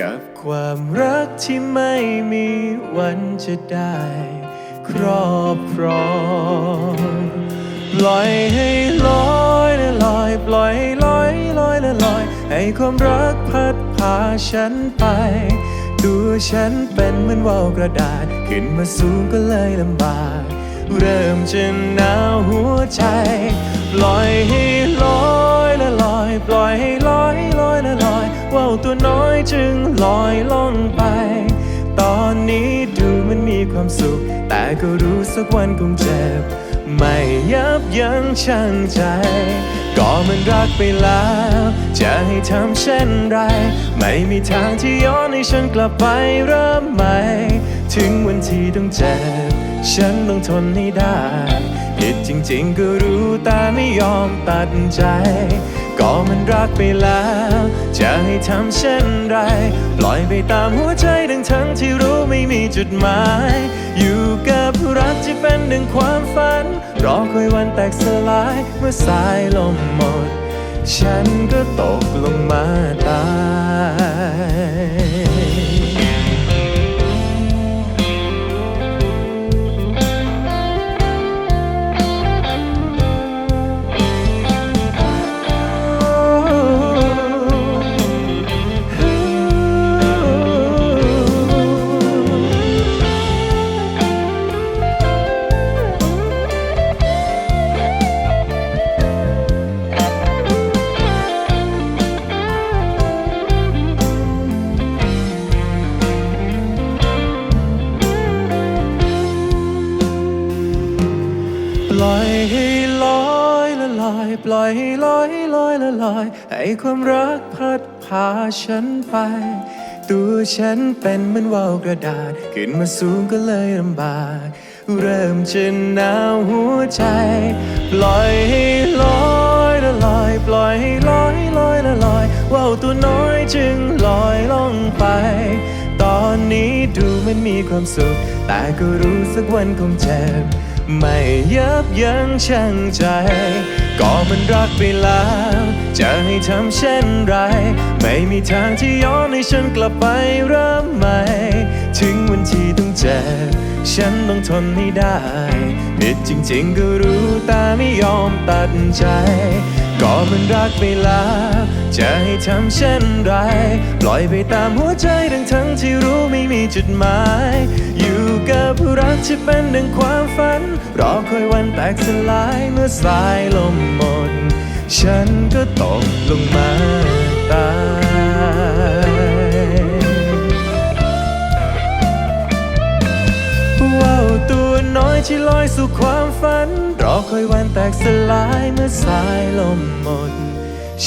กับความรักที่ไม่มีวันจะได้ ครอบครองปล่อยให้ลอยและลอยปล่อยให้ลอยลอยและลอย ให้ความรักพัดพาฉันไปตัวฉันเป็นเหมือนว่าวกระดาษ ขึ้นมาสูงก็เลยลำบาก เริ่มจะหนาวหัวใจ ปล่อยให้ลอยและลอยปล่อยให้ ว่าวตัวน้อยจึงลอยล่องไป ตอนนี้ดูมันมีความสุข แต่ก็รู้สักวันคงเจ็บ ไม่ยับยั้งชั่งใจ ก็มันรักไปแล้ว จะให้ทำเช่นไร ไม่มีทางที่ย้อนให้ฉันกลับไปเริ่มใหม่ ถึงวันที่ต้องเจ็บ ฉันต้องทนให้ได้ผิดจริงๆก็รู้แต่ไม่ยอมตัดใจ ก็มันรักไปแล้ว จะให้ทำเช่นไร ปล่อยไปตามหัวใจดังทั้งที่รู้ไม่มีจุดหมาย อยู่กับรักที่เป็นดังความฝัน รอคอยวันแตกสลายเมื่อสายลมหมด ฉันก็ตกลงมาตาย ความรักพัดพาฉันไป ตัวฉันเป็นเหมือนว่าวกระดาษ ขึ้นมาสูงก็เลยลำบาก เริ่มจะหนาวหัวใจ ปล่อยให้ลอยละลอย ปล่อยให้ลอยลอยละลอย ว่าวตัวน้อยจึงลอยล่องไป ตอนนี้ดูมันมีความสุข แต่ก็รู้สักวันคงเจ็บ ไม่ยับยั้งชั่งใจ ก็มันรักไปแล้ว จะให้ทำเช่นไร ไม่มีทางที่ย้อนให้ฉันกลับไปเริ่มใหม่ ถึงวันที่ต้องเจ็บฉันต้องทนให้ได้ผิดจริงๆก็รู้แต่ไม่ยอมตัดใจ ก็มันรักไปแล้วจะให้ทำเช่นไร ปล่อยไปตามหัวใจดังทั้งที่รู้ไม่มีจุดหมายอยู่ กับรักที่เป็นดังความฝัน รอคอยวันแตกสลายเมื่อสายลมหมด ฉันก็ตกลงมาตายว่าวตัวน้อยที่ลอยสู่ความฝัน รอคอยวันแตกสลายเมื่อสายลมหมด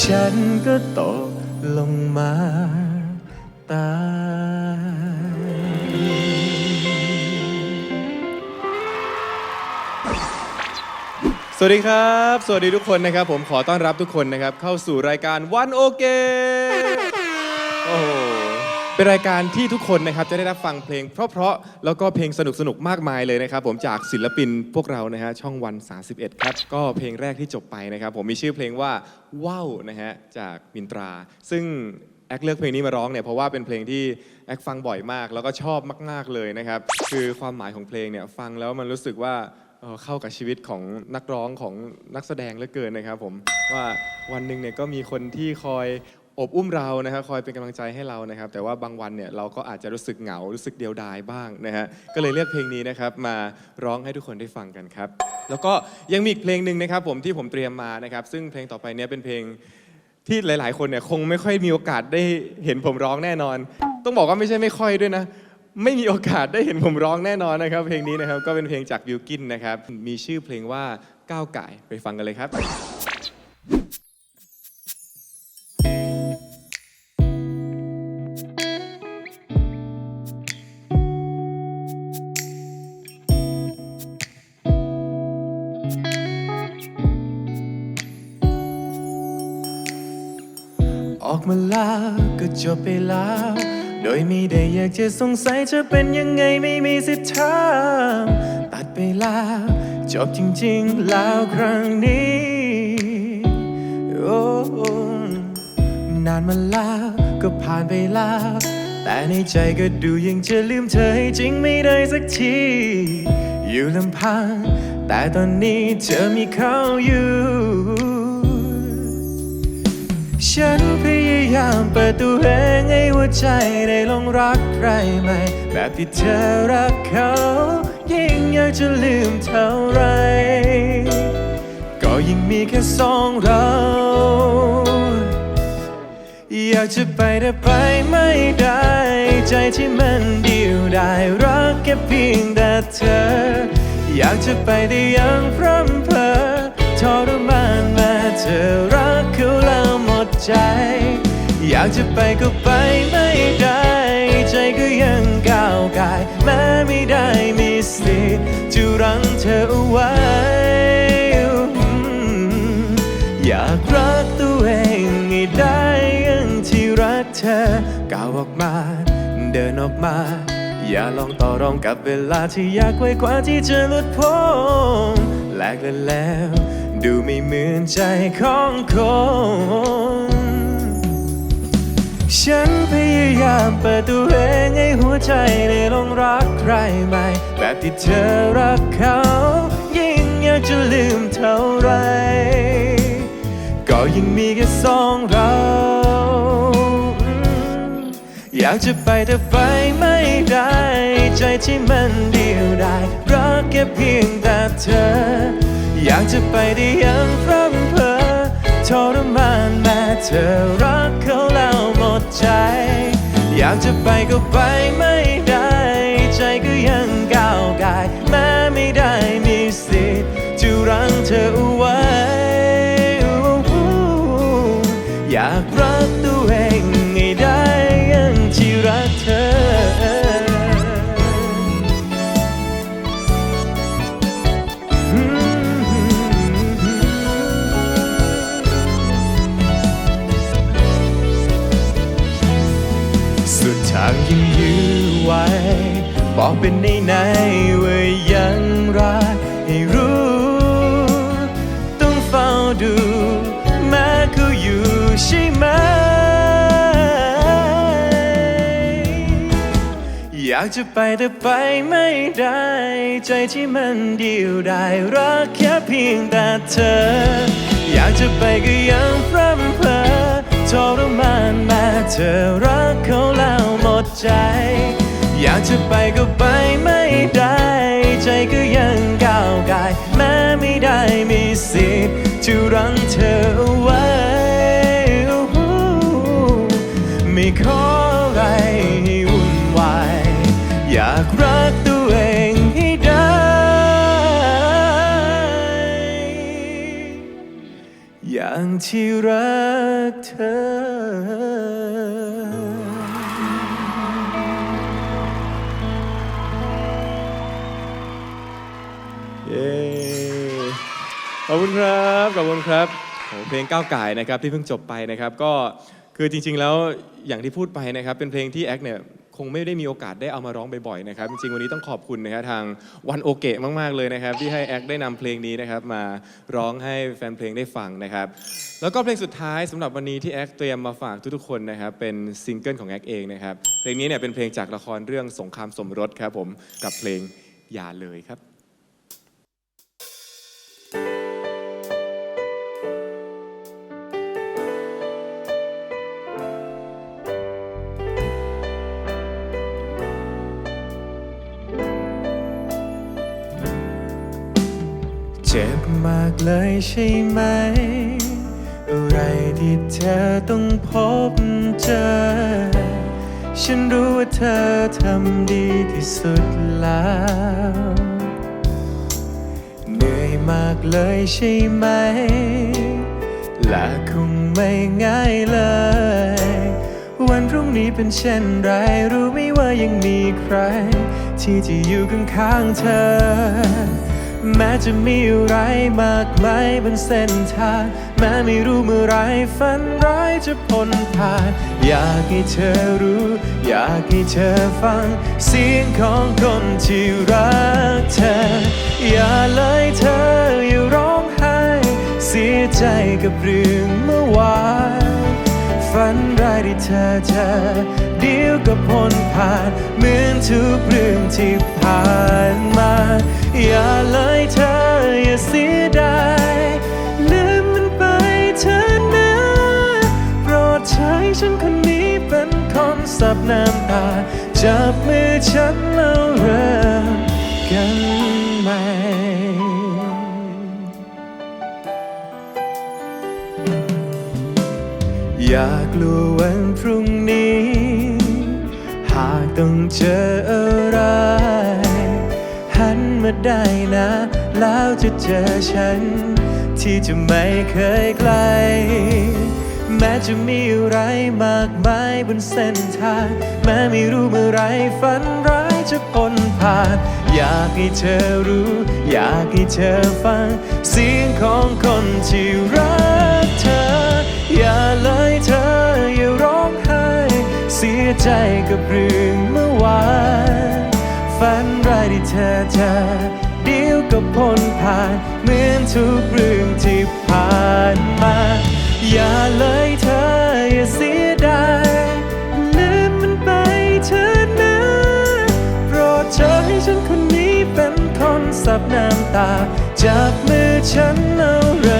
ฉันก็ตกลงมาตาย สวัสดีครับ สวัสดีทุกคนนะครับ ผมขอต้อนรับทุกคนนะครับ เข้าสู่รายการวันโอเกโอ้โหเป็นรายการที่ทุกคนนะครับจะได้รับฟังเพลง เพราะๆแล้วก็เพลงสนุกๆมากมายเลยนะครับ ผมจากศิลปินพวกเรานะฮะช่องวัน 31 ครับ ก็เพลงแรกที่จบไปนะครับ ผมมีชื่อเพลงว่าว้าวนะฮะจากมินตรา ซึ่งแอคเลือกเพลงนี้มาร้องเนี่ยเพราะว่าเป็นเพลงที่แอคฟังบ่อยมาก แล้วก็ชอบมาก ๆเลยนะครับ คือความหมายของเพลงเนี่ยฟังแล้วมันรู้สึกว่า เอ่อเข้ากับชีวิตของนักร้องของนักแสดงเหลือเกินนะครับผมว่าวันหนึ่งเนี่ยก็มีคนที่คอยอบอุ้มเรานะครับคอยเป็นกำลังใจให้เรานะครับ แต่ว่าบางวันเนี่ยเราก็อาจจะรู้สึกเหงารู้สึกเดียวดายบ้างนะฮะก็เลยเลือกเพลงนี้นะครับมาร้องให้ทุกคนได้ฟังกันครับ แล้วก็ยังมีอีกเพลงหนึ่งนะครับผมที่ผมเตรียมมานะครับ ซึ่งเพลงต่อไปเนี้เป็นเพลงที่หลาย ๆ คนเนี่ยคงไม่ค่อยมีโอกาสได้เห็นผมร้องแน่นอน ต้องบอกว่าไม่ใช่ไม่ค่อยด้วยนะ ไม่มีโอกาสได้เห็นผมร้องแน่นอนนะครับ เพลงนี้นะครับก็เป็นเพลงจากวิวกินนะครับ มีชื่อเพลงว่าก้าวไก่ไปฟังกันเลยครับ ออกมาแล้วก็จบไปแล้ว โดยไม่ได้อยากจะสงสัยจะเป็นยังไงไม่มีสิทธิ์ถามตัดไปแล้วจบจริงๆแล้วครั้งนี้โอ้นานมาแล้วก็ผ่านไปแล้ว แต่ในใจก็ดูยังจะลืมเธอให้จริงไม่ได้สักที อยู่ลำพัง แต่ตอนนี้เธอมีเขาอยู่ ฉันพยายามเปิดตัวเองให้หัวใจได้ลองรักใครใหม่ แบบที่เธอรักเขา ยิ่งอยากจะลืมเท่าไร ก็ยิ่งมีแค่สองเรา อยากจะไปแต่ไปไม่ได้ ใจที่มันเดียวได้รักแค่เพียงแต่เธอ อยากจะไปแต่ยังพร่ำเพอทรมานแม้เธอรักเขาแล้ว ใจ อยากจะไปก็ไปไม่ได้ ใจก็ยังก้าวกาย แม้ไม่ได้มีสิทธิ์จะรั้งเธอเอาไว้ อยากรักตัวเองให้ได้ย่างที่รักเธอก้าวออกมา เดินออกมา อย่าลองต่อรองกับเวลาที่อยากไว้กว่าที่จะหลุดพ้นแลกกันแล้ว ดูไม่เหมือนใจของคน ฉันพยายามเปิดตัวเองให้หัวใจได้ลองรักใครใหม่ แบบที่เธอรักเขา ยิ่งอยากจะลืมเท่าไร ก็ยิ่งมีแค่สองเรา อยากจะไปแต่ไปไม่ได้ ใจที่มันเดียวได้รักแค่เพียงแต่เธอ อยากจะไปได้ยังพร่ำเพอ ทรมานแม้เธอรักเขาแล้วหมดใจ อยากจะไปก็ไปไม่ได้ ใจก็ยังก้าวกาย ทางยังยื้อไว้ บอกเป็นในในว่ายังรักให้รู้ ต้องเฝ้าดูแม้เขาอยู่ใช่ไหม อยากจะไปแต่ไปไม่ได้ ใจที่มันเดียวได้รักแค่เพียงแต่เธอ อยากจะไปก็ยังพร่ำเพ้อทรมานแม้เธอรักเขา ใจ อยากจะไปก็ไปไม่ได้ ใจก็ยังก้าวกาย แม้ไม่ได้มีสิทธิ์จะรั้งเธอเอาไว้ ไม่ขออะไรให้วุ่นวาย อยากรักตัวเองให้ได้ อย่างที่รักเธอ ขอบคุณครับขอบคุณครับโหเพลงก้าวไก่นะครับที่เพิ่งจบไปนะครับก็คือจริง ๆ แล้วอย่างที่พูดไปนะครับเป็นเพลงที่แอคเนี่ยคงไม่ได้มีโอกาสได้เอามาร้องบ่อยๆนะครับจริงๆวันนี้ต้องขอบคุณนะครับทางวันโอเกะมากๆเลยนะครับที่ให้แอคได้นำเพลงนี้นะครับมาร้องให้แฟนเพลงได้ฟังนะครับแล้วก็เพลงสุดท้ายสำหรับวันนี้ที่แอคเตรียมมาฝากทุกๆคนนะครับเป็นซิงเกิลของแอคเองนะครับเพลงนี้เนี่ยเป็นเพลงจากละครเรื่องสงครามสมรสครับผมกับเพลงอย่าเลยครับ เจ็บมากเลยใช่ไหม อะไรที่เธอต้องพบเจอ ฉันรู้ว่าเธอทำดีที่สุดแล้ว เหนื่อยมากเลยใช่ไหม และคงไม่ง่ายเลย วันพรุ่งนี้เป็นเช่นไร รู้ไหมว่ายังมีใคร ที่จะอยู่ข้างๆเธอ แม้จะมีอะไรมากมายบนเส้นทาง แม้ไม่รู้เมื่อไรฝันร้ายจะพ้นผ่าน อยากให้เธอรู้ อยากให้เธอฟัง เสียงของคนที่รักเธอ อย่าเลยเธออย่าร้องไห้ เสียใจกับเรื่องเมื่อวาน ฝันร้ายที่เธอเจอเดียวก็พ้นผ่านเหมือนทุกเรื่องที่ผ่านมา อย่าเลยเธออย่าเสียดายลืมมันไปเธอนะโปรดใช้ฉันคนนี้เป็นคนสับน้ำตาจับมือฉันแล้วเริ่มกันใหม่ อยากรู้วันพรุ่งนี้ หากต้องเจออะไร หันมาได้นะ แล้วจะเจอฉัน ที่จะไม่เคยไกล แม้จะมีอะไรมากมายบนเส้นทาง แม้ไม่รู้เมื่อไรฝันร้ายจะพ้นผ่าน อยากให้เธอรู้ อยากให้เธอฟัง เสียงของคนที่รักเธอ อย่าเลยเธออย่าร้องไห้ เสียใจกับเรื่องเมื่อวานฝันร้ายที่เธอเจอเดียวก็พ้นผ่าน เหมือนทุกเรื่องที่ผ่านมา อย่าเลยเธออย่าเสียดายลืมมันไปเธอนะโปรดเธอให้ฉันคนนี้เป็นคนสับน้ำตาจับมือฉันเอาเริ่ม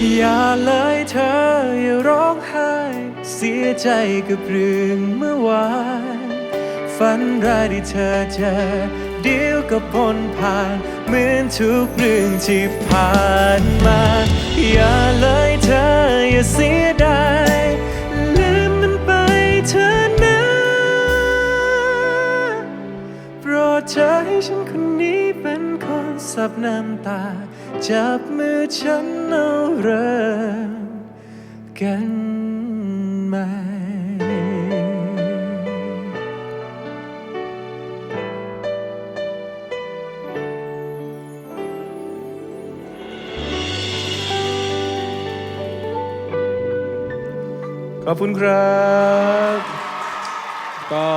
อย่าเลยเธออย่าร้องไห้ เสียใจกับเรื่องเมื่อวาน ฝันร้ายที่เธอเจอเดียวก็พ้นผ่าน เหมือนทุกเรื่องที่ผ่านมา อย่าเลยเธออย่าเสียดายลืมมันไปเธอนะโปรดเธอให้ฉันคนนี้ เป็นคนสับน้ำตา จับมือฉันเอาเริ่มกันใหม่ขอบคุณครับ ก็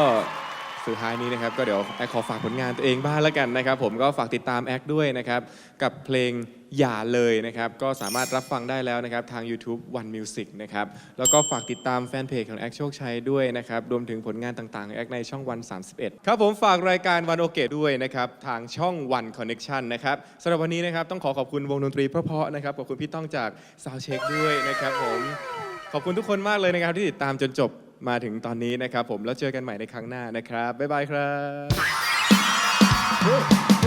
สุดท้ายนี้นะครับก็เดี๋ยวแอคขอฝากผลงานตัวเองบ้างแล้วกันนะครับ ผมก็ฝากติดตามแอคด้วยนะครับกับเพลงอย่าเลยนะครับก็สามารถรับฟังได้แล้วนะครับทาง YouTube One Music นะครับแล้วก็ฝากติดตามแฟนเพจของแอคโชคชัยด้วยนะครับรวมถึงผลงานต่างๆของแอคในช่องวัน 31 ครับผมฝากรายการวันโอเกด้วยนะครับทางช่อง One Connection นะครับสำหรับวันนี้นะครับต้องขอขอบคุณวงดนตรีเพราะๆนะครับขอบคุณพี่ต้องจาก Sound Check ด้วยนะครับผมขอบคุณทุกคนมากเลยนะครับที่ติดตามจนจบ มาถึงตอนนี้นะครับผมแล้วเจอกันใหม่ในครั้งหน้านะครับ บ๊ายบายครับ